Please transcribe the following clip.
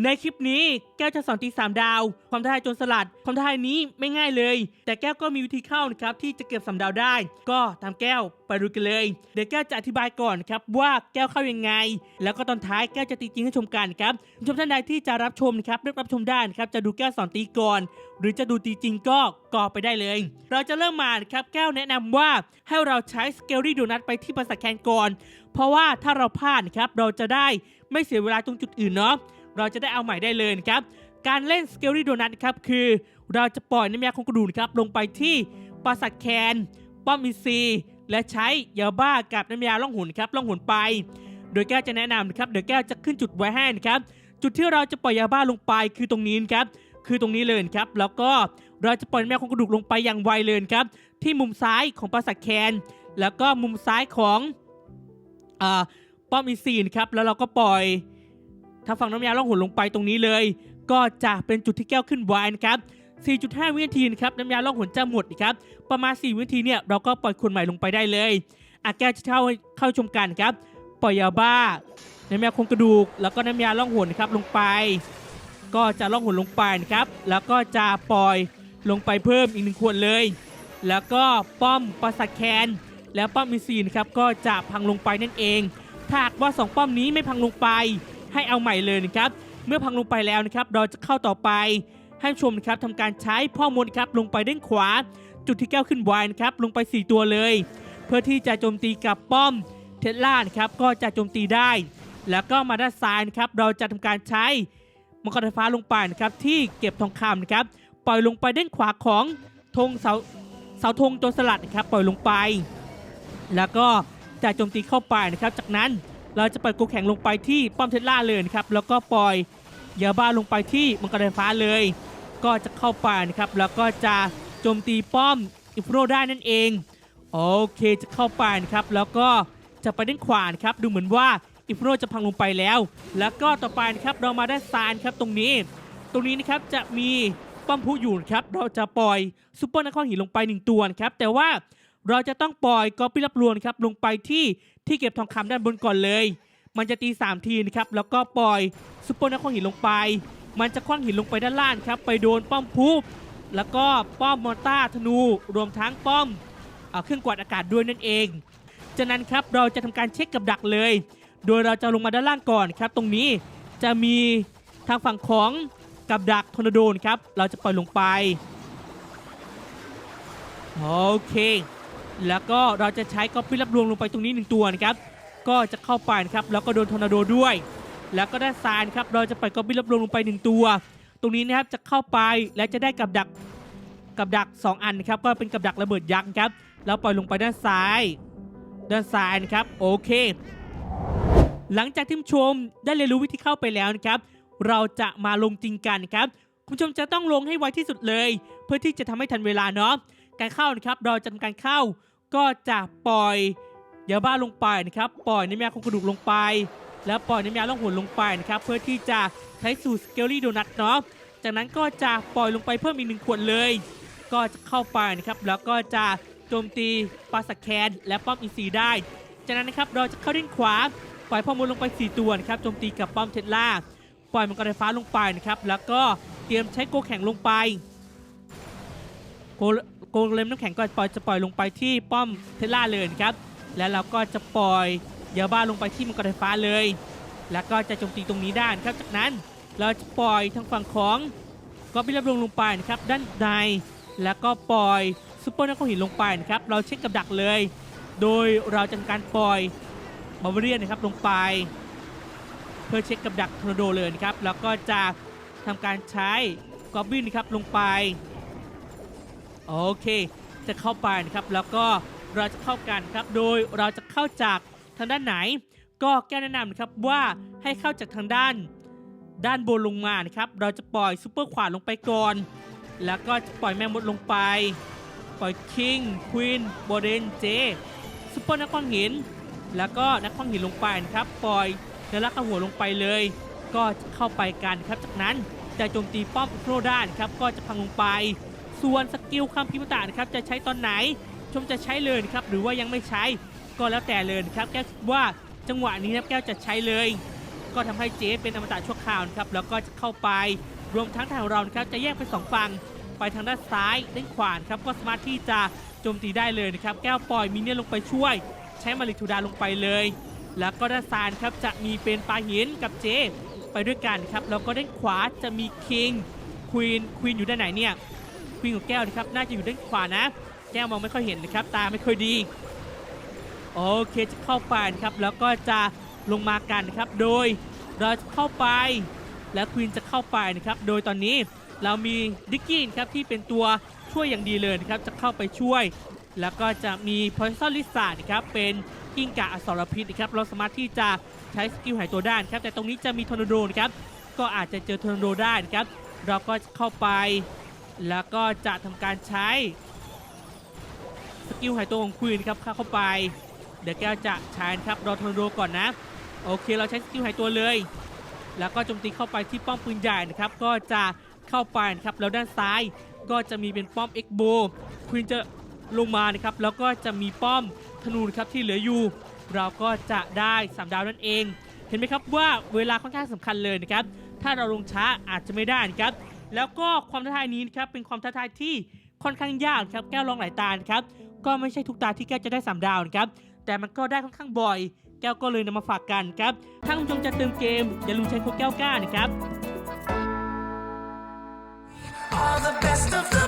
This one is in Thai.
ในคลิปนี้แก้วจะสอนตีสามดาว ความท้าทายโจนสลัด ความท้าทายนี้ไม่ง่ายเลย แต่แก้วก็มีวิธีเข้านะครับที่จะเก็บสามดาวได้ ก็ตามแก้วไปดูกันเลย เดี๋ยวแก้วจะอธิบายก่อนครับว่าแก้วเข้ายังไง แล้วก็ตอนท้ายแก้วจะตีจริงให้ชมกันครับผู้ชมท่านใดที่จะรับชมนะครับเลือกรับชมได้นะครับจะดูแก้วสอนตีก่อน หรือจะดูตีจริงก็กอไปได้เลย เราจะเริ่มมาครับแก้วแนะนำว่าให้เราใช้สเกลลี่โดนัทไปที่ปราสาแคนก่อน เพราะว่าถ้าเราพลาดนะครับเราจะได้ไม่เสียเวลาตรงจุดอื่นเนาะ เราจะได้เอาใหม่ได้เลยนะครับ การเล่นสเกลลี่โดนัทครับคือเราจะปล่อยน้ำยาคงกระดูกนครับลงไปที่ปราสาทแคนป้อมอินซีและใช้ยาบ้ากับน้ำยาล่องหุ่นครับล่องหุ่นไป โดยแก้วจะแนะนำนะครับเดี๋ยวแก้วจะขึ้นจุดไว้ให้นะครับจุดที่เราจะปล่อยยาบ้าลงไปคือตรงนี้นครับคือตรงนี้เลยครับ แล้วก็เราจะปล่อยน้ำยาคงกระดูกลงไปอย่างไวเลยครับ ที่มุมซ้ายของปราสาทแคน แล้วก็มุมซ้ายของอป้อมอินซีนครับแล้วเราก็ปล่อย ถ้าฝั่งน้ำยาล่องหนลงไปตรงนี้เลย ก็จะเป็นจุดที่แก้วขึ้นไวนะครับ 4.5 วินาทีนะครับน้ำยาล่องหนจะหมดนะครับ ประมาณ 4 วินาทีเนี่ยเราก็ปล่อยคนใหม่ลงไปได้เลยอาแก้วจะเข้าเข้าชมกันครับ ปล่อยยาบ้า น้ำยาโครงกระดูก แล้วก็น้ำยาล่องหนนครับลงไป ก็จะล่องหนลงไปนะครับ แล้วก็จะปล่อยลงไปเพิ่มอีกหนึ่งขวดเลย แล้วก็ป้อมปราสาทแคนแล้วป้อมมีซีนครับก็จะพังลงไปนั่นเองถ้าหากว่า 2 ป้อมนี้ไม่พังลงไป ให้เอาใหม่เลยนะครับ เมื่อพังลงไปแล้วนะครับ เราจะเข้าต่อไป ให้ชมนะครับทำการใช้พ่อมดครับลงไปด้านขวา จุดที่แก้วขึ้นไวนะครับลงไป 4 ตัวเลย เพื่อที่จะโจมตีกับป้อมเทสลานะครับก็จะโจมตีได้ แล้วก็มาด้านซ้ายนะครับเราจะทำการใช้มังกรไฟฟ้าลงไปนะครับที่เก็บทองคำนะครับปล่อยลงไปด้านขวาของธงเสาเสาธงโจรสลัดนะครับปล่อยลงไป แล้วก็จะโจมตีเข้าไปนะครับ จากนั้น เราจะปล่อยโกแข็งลงไปที่ป้อมเทสลาเลยนะครับแล้วก็ปล่อยยาบ้าลงไปที่มังกรไฟฟ้าเลย ก็จะเข้าไปนะครับแล้วก็จะโจมตีป้อมอิฟโรได้นั่นเองโอเคจะเข้าไปนะครับแล้วก็จะไปด้านขวานครับดูเหมือนว่าอิฟโรจะพังลงไปแล้ว แล้วก็ต่อไปนะครับเรามาด้านซ้ายครับตรงนี้ ตรงนี้นะครับจะมีป้อมผู้อยู่ครับเราจะปล่อยซุปเปอร์นักข้อหินลงไปหนึ่งตัวครับแต่ว่า เราจะต้องปล่อยกอปปี้รับรวนครับลงไปที่ที่เก็บทองคำด้านบนก่อนเลย มันจะตี 3 ทีนะครับแล้วก็ปล่อยซุปเปอร์นักข้อหินลงไป มันจะคว้างหินลงไปด้านล่างครับไปโดนป้อมพุแล้วก็ป้อมมอร์ต้าธนู รวมทั้งป้อมเอเครื่องกวาดอากาศด้วยนั่นเองจากนั้นครับเราจะทำการเช็คกับดักเลย โดยเราจะลงมาด้านล่างก่อนครับ ตรงนี้จะมีทางฝั่งของกับดักทอร์นาโดนครับ เราจะปล่อยลงไป โอเค แล้วก็เราจะใช้ก๊อปปี้รับรวงลงไปตรงนี้หนึ่งตัวนะครับ ก็จะเข้าไปนะครับ แล้วก็โดนทอร์นาโดด้วย แล้วก็ด้านซ้ายนครับ เราจะไปก๊อปปี้รับรวงลงไปหนึ่งตัว ตรงนี้นะครับจะเข้าไปและจะได้กับดักกับดัก 2 อันนะครับ ก็เป็นกับดักระเบิดยักษ์ครับ แล้วปล่อยลงไปด้านซ้าย ด้านซ้ายนะครับ โอเค หลังจากที่ผู้ชมได้เรียนรู้วิธีเข้าไปแล้วนะครับ เราจะมาลงจริงกันครับ คุณผู้ชมจะต้องลงให้ไวที่สุดเลย เพื่อที่จะทำให้ทันเวลาเนาะการเข้านะครับ เราจะทำการเข้า ก็จะปล่อยยาบ้าลงไปนะครับ ปล่อยน้ำยาโครงกระดูกลงไป แล้วปล่อยน้ำยาล่องหนลงไปนะครับ เพื่อที่จะใช้สูตรสเกลลี่โดนัทเนาะ จากนั้นก็จะปล่อยลงไปเพิ่มอีกหนึ่งขวดเลย ก็จะเข้าไปนะครับ แล้วก็จะโจมตีปราสแคนและป้อมอีซีได้ จากนั้นนะครับเราจะเข้าด้านขวา ปล่อยพ่อมดลงไป 4 ตัวนะครับ โจมตีกับป้อมเทสลา ปล่อยมังกรไฟฟ้าลงไปนะครับ แล้วก็เตรียมใช้โกแข็งลงไป โกเลมน้ำแข็งก็ปล่อยจะปล่อยลงไปที่ป้อมเทสลาเลยครับ แล้วเราก็จะปล่อยยาบ้าลงไปที่มังกรไฟฟ้าเลย แล้วก็จะโจมตีตรงนี้ได้นครับ จากนั้นเราจะปล่อยทางฝั่งของก็บิลบลงลงไปนะครับด้านใน แล้วก็ปล่อยซุปเปอร์นักหินลงไปนะครับ เราเช็คกับดักเลย โดยเราจะการปล่อยบารเรียนนะครับลงไป เพื่อเช็คกับดักทอร์นาโดเลยนะครับ แล้วก็จะทำการใช้กอบบินนะครับลงไป โอเค จะเข้าไปนะครับ แล้วก็เราจะเข้ากันครับ โดยเราจะเข้าจากทางด้านไหน ก็แก้แนะนำนะครับว่าให้เข้าจากทางด้าน ด้านบนลงมานะครับ เราจะปล่อยซูเปอร์ขวาลงไปก่อน แล้วก็จะปล่อยแม่มดลงไป ปล่อยคิงควีนโบเดนเจซูเปอร์นักขว้างหิน แล้วก็นักขว้างหินลงไปนะครับ ปล่อยเนรักหัวลงไปเลย ก็จะเข้าไปกันครับ จากนั้นจะโจมตีป้อมโครด้านครับ ก็จะพังลงไป ส่วนสกิลคำพิมพ์ต่างครับจะใช้ตอนไหน ชมจะใช้เลยครับหรือว่ายังไม่ใช้ก็แล้วแต่เลยครับแก้วคิดว่าจังหวะนี้นะแก้วจะใช้เลย ก็ทำให้เจ๊เป็นอมตะชั่วคราวครับแล้วก็จะเข้าไปรวมทั้งทางเราครับจะแยกเป็นสองฝั่งไปทางด้านซ้ายด้านขวาครับก็สามารถที่จะโจมตีได้เลยนะครับแก้วปล่อยมินเนี่ยลงไปช่วย ใช้มาริทูดาลงไปเลย แล้วก็ด้านซ้ายครับจะมีเป็นปลาหินกับเจไปด้วยกันครับแล้วก็ด้านขวาจะมีคิงควีนควีนอยู่ด้านไหนเนี่ย วีนของแก้วนะครับน่าจะอยู่ด้านขวานะ แก้วมองไม่ค่อยเห็นนะครับ ตาไม่ค่อยดีโอเคจะเข้าไปนะครับแล้วก็จะลงมากันนะครับ โดยเราจะเข้าไป และควีนจะเข้าไปนะครับ โดยตอนนี้เรามีดิกกี้นะครับที่เป็นตัวช่วยอย่างดีเลยนะครับ จะเข้าไปช่วย แล้วก็จะมีพอยซอนลิซ่านะครับเป็นกิ้งก่าอสรพิษนะครับ เราสามารถที่จะใช้สกิลหายตัวได้นะครับ แต่ตรงนี้จะมีทอร์นาโดนะครับ ก็อาจจะเจอทอร์นาโดได้นะครับ เราก็จะเข้าไป แล้วก็จะทำการใช้ สกิลหายตัวของควีนครับเข้าเข้าไป เดี๋ยวแก้วจะใช้นะครับรอทอร์นโดก่อนนะ โอเคเราใช้สกิลหายตัวเลย แล้วก็โจมตีเข้าไปที่ป้อมปืนใหญ่นะครับ ก็จะเข้าไปนะครับแล้วด้านซ้ายก็จะมีเป็นป้อมเอ็กโบควีนจะลงมานะครับ แล้วก็จะมีป้อมธนูนครับที่เหลืออยู่ เราก็จะได้สามดาวนั่นเอง เห็นไหมครับว่าเวลาค่อนข้างสำคัญเลยนะครับ ถ้าเราลงช้าอาจจะไม่ได้นะครับ แล้วก็ความท้าทายนี้นะครับเป็นความท้าทายที่ค่อนข้างยากนะครับแก้วลองหลายตาครับก็ไม่ใช่ทุกตาที่แก้วจะได้สามดาวนะครับแต่มันก็ได้ค่อนข้างบ่อย แก้วก็เลยนำมาฝากกันครับถ้าคุณผู้ชมจะเติมเกมอย่าลืมใช้โค้ดแก้วกล้านะครับ All the best of the